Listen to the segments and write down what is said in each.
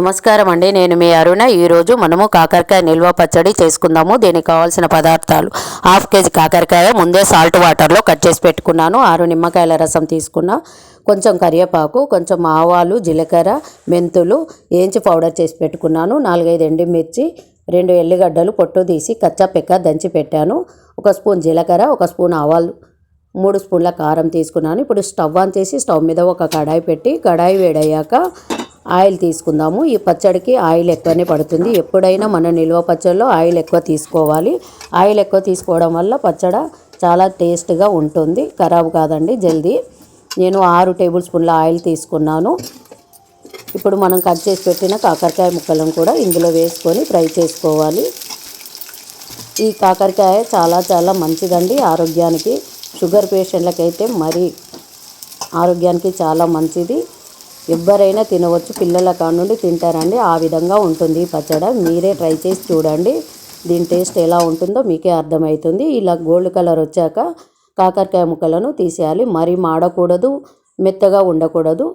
నమస్కారం అండి. నేను మీ అరుణ. ఈరోజు మనము కాకరకాయ నిల్వ పచ్చడి చేసుకుందాము. దీనికి కావాల్సిన పదార్థాలు హాఫ్ కేజీ కాకరకాయ ముందే సాల్ట్ వాటర్లో కట్ చేసి పెట్టుకున్నాను. ఆరు నిమ్మకాయల రసం తీసుకున్నా. కొంచెం కరివేపాకు కొంచెం ఆవాలు జీలకర్ర మెంతులు ఏంచి పౌడర్ చేసి పెట్టుకున్నాను. నాలుగైదు ఎండుమిర్చి రెండు ఎల్లిగడ్డలు పొట్టు తీసి కచ్చా పెక్క దంచి పెట్టాను. ఒక స్పూన్ జీలకర్ర ఒక స్పూన్ ఆవాలు మూడు స్పూన్ల కారం తీసుకున్నాను. ఇప్పుడు స్టవ్ ఆన్ చేసి స్టవ్ మీద ఒక కడాయి పెట్టి కడాయి వేడయ్యాక ఆయిల్ తీసుకుందాము. ఈ పచ్చడికి ఆయిల్ ఎక్కువనే పడుతుంది. ఎప్పుడైనా మన నిల్వ పచ్చడిలో ఆయిల్ ఎక్కువ తీసుకోవాలి. ఆయిల్ ఎక్కువ తీసుకోవడం వల్ల పచ్చడి చాలా టేస్ట్గా ఉంటుంది. ఖరాబ్ కాదండి జల్దీ. నేను ఆరు టేబుల్ స్పూన్ల ఆయిల్ తీసుకున్నాను. ఇప్పుడు మనం కట్ చేసి పెట్టిన కాకరకాయ ముక్కలను కూడా ఇందులో వేసుకొని ఫ్రై చేసుకోవాలి. ఈ కాకరకాయ చాలా చాలా మంచిదండి. ఆరోగ్యానికి షుగర్ పేషెంట్లకైతే మరి ఆరోగ్యానికి చాలా మంచిది. ఎవరైనా తినవచ్చు. పిల్లల కానుండి తింటారండి. ఆ విధంగా ఉంటుంది ఈ పచ్చడి. మీరే ట్రై చేసి చూడండి. దీని టేస్ట్ ఎలా ఉంటుందో మీకే అర్థమవుతుంది ఇలా గోల్డ్ కలర్ వచ్చాక కాకరకాయ ముక్కలను తీసేయాలి. మరీ మాడకూడదు. మెత్తగా ఉండకూడదు.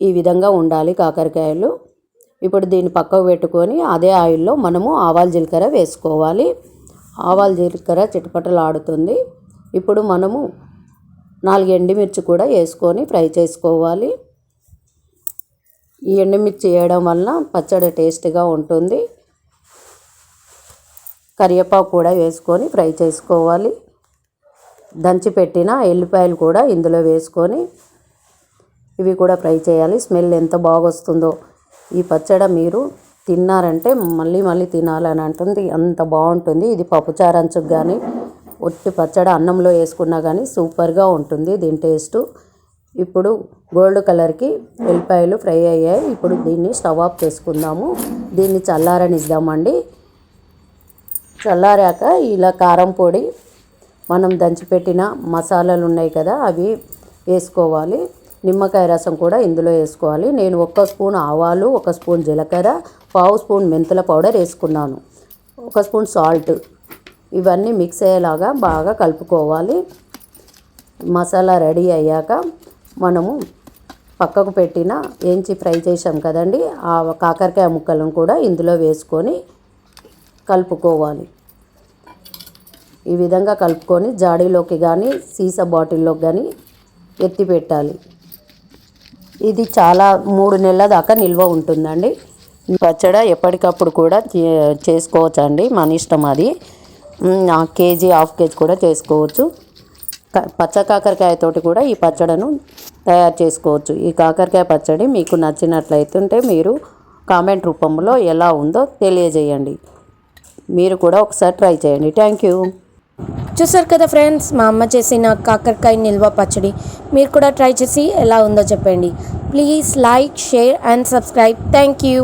ఈ విధంగా ఉండాలి కాకరకాయలు. ఇప్పుడు దీన్ని పక్కకు పెట్టుకొని అదే ఆయిల్లో మనము ఆవాల జీలకర్ర వేసుకోవాలి. ఆవాల జీలకర్ర చిటపటలు ఆడుతుంది ఇప్పుడు మనము నాలుగు ఎండుమిర్చి కూడా వేసుకొని ఫ్రై చేసుకోవాలి. ఈ ఎండుమిర్చి వేయడం వలన పచ్చడి టేస్ట్గా ఉంటుంది. కరివేపాకు కూడా వేసుకొని ఫ్రై చేసుకోవాలి. దంచిపెట్టిన ఎల్లిపాయలు కూడా ఇందులో వేసుకొని ఇవి కూడా ఫ్రై చేయాలి. స్మెల్ ఎంత బాగొస్తుందో. ఈ పచ్చడి మీరు తిన్నారంటే మళ్ళీ మళ్ళీ తినాలని అంటుంది. అంత బాగుంటుంది. ఇది పప్పుచారంచుకు కానీ ఒట్టి పచ్చడి అన్నంలో వేసుకున్నా కానీ సూపర్గా ఉంటుంది. దీని టేస్టు ఇప్పుడు గోల్డ్ కలర్కి వెల్లిపాయలు ఫ్రై అయ్యాయి. ఇప్పుడు దీన్ని స్టవ్ ఆఫ్ చేసుకుందాము. దీన్ని చల్లారనిద్దామండి. చల్లారాక ఇలా కారం పొడి మనం దంచిపెట్టిన మసాలాలు ఉన్నాయి కదా అవి వేసుకోవాలి. నిమ్మకాయ రసం కూడా ఇందులో వేసుకోవాలి. నేను ఒక్క స్పూన్ ఆవాలు ఒక స్పూన్ జీలకర్ర పావు స్పూన్ మెంతుల పౌడర్ వేసుకున్నాను. ఒక స్పూన్ సాల్ట్. ఇవన్నీ మిక్స్ అయ్యేలాగా బాగా కలుపుకోవాలి. మసాలా రెడీ అయ్యాక మనము పక్కకు పెట్టిన ఏంచి ఫ్రై చేసాం కదండి ఆ కాకరకాయ ముక్కలను కూడా ఇందులో వేసుకొని కలుపుకోవాలి. ఈ విధంగా కలుపుకొని జాడీలోకి కానీ సీసా బాటిల్లోకి కానీ ఎత్తి పెట్టాలి. ఇది చాలా మూడు నెలల దాకా నిల్వ ఉంటుందండి. పచ్చడ పచ్చడి ఎప్పటికప్పుడు కూడా చే- చేసుకోవచ్చండి మన ఇష్టం అది. కేజీ హాఫ్ కేజీ కూడా చేసుకోవచ్చు. పచ్చ కాకరకాయతోటి కూడా ఈ పచ్చడిను తయారు చేసుకోవచ్చు. ఈ కాకరకాయ పచ్చడి మీకు నచ్చినట్లయితుంటే మీరు కామెంట్ రూపంలో ఎలా ఉందో తెలియజేయండి. మీరు కూడా ఒకసారి ట్రై చేయండి. Thank you. చూసారు కదా ఫ్రెండ్స్ మా అమ్మ చేసిన కాకరకాయ నిల్వ పచ్చడి. మీరు కూడా ట్రై చేసి ఎలా ఉందో చెప్పండి. Please like share and subscribe. Thank you.